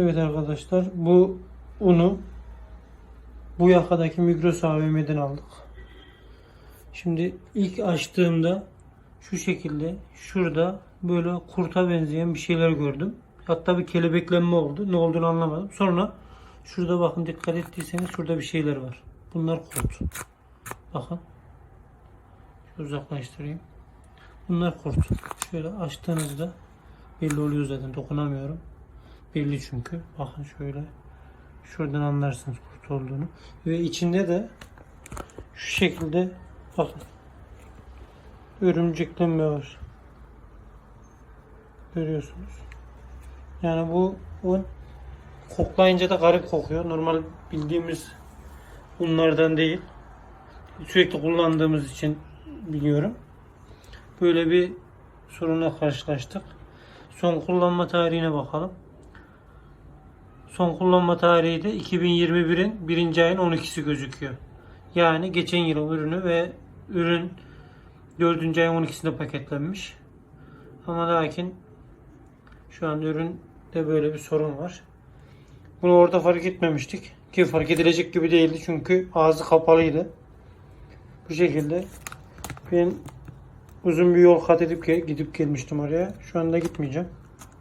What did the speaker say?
Evet arkadaşlar bu unu bu yakadaki Migros AVM'den aldık. Şimdi ilk açtığımda şu şekilde şurada böyle kurta benzeyen bir şeyler gördüm. Hatta bir kelebeklenme oldu. Ne olduğunu anlamadım. Sonra şurada bakın dikkat ettiyseniz şurada bir şeyler var. Bunlar kurt. Bakın. Şöyle uzaklaştırayım. Bunlar kurt. Şöyle açtığınızda belli oluyor zaten. Dokunamıyorum. Belli çünkü. Bakın şöyle. Şuradan anlarsınız kurt olduğunu. Ve içinde de şu şekilde bakın. Örümceklenme var. Görüyorsunuz. Yani bu un koklayınca da garip kokuyor. Normal bildiğimiz unlardan değil. Sürekli kullandığımız için biliyorum. Böyle bir sorunla karşılaştık. Son kullanma tarihine bakalım. Son kullanma tarihi de 2021'in 1. ayın 12'si gözüküyor. Yani geçen yılın ürünü ve ürün 4. ayın 12'sinde paketlenmiş. Ama lakin şu an üründe böyle bir sorun var. Bunu orada fark etmemiştik. Ki fark edilecek gibi değildi çünkü ağzı kapalıydı. Bu şekilde ben uzun bir yol kat edip gidip gelmiştim oraya. Şu anda gitmeyeceğim.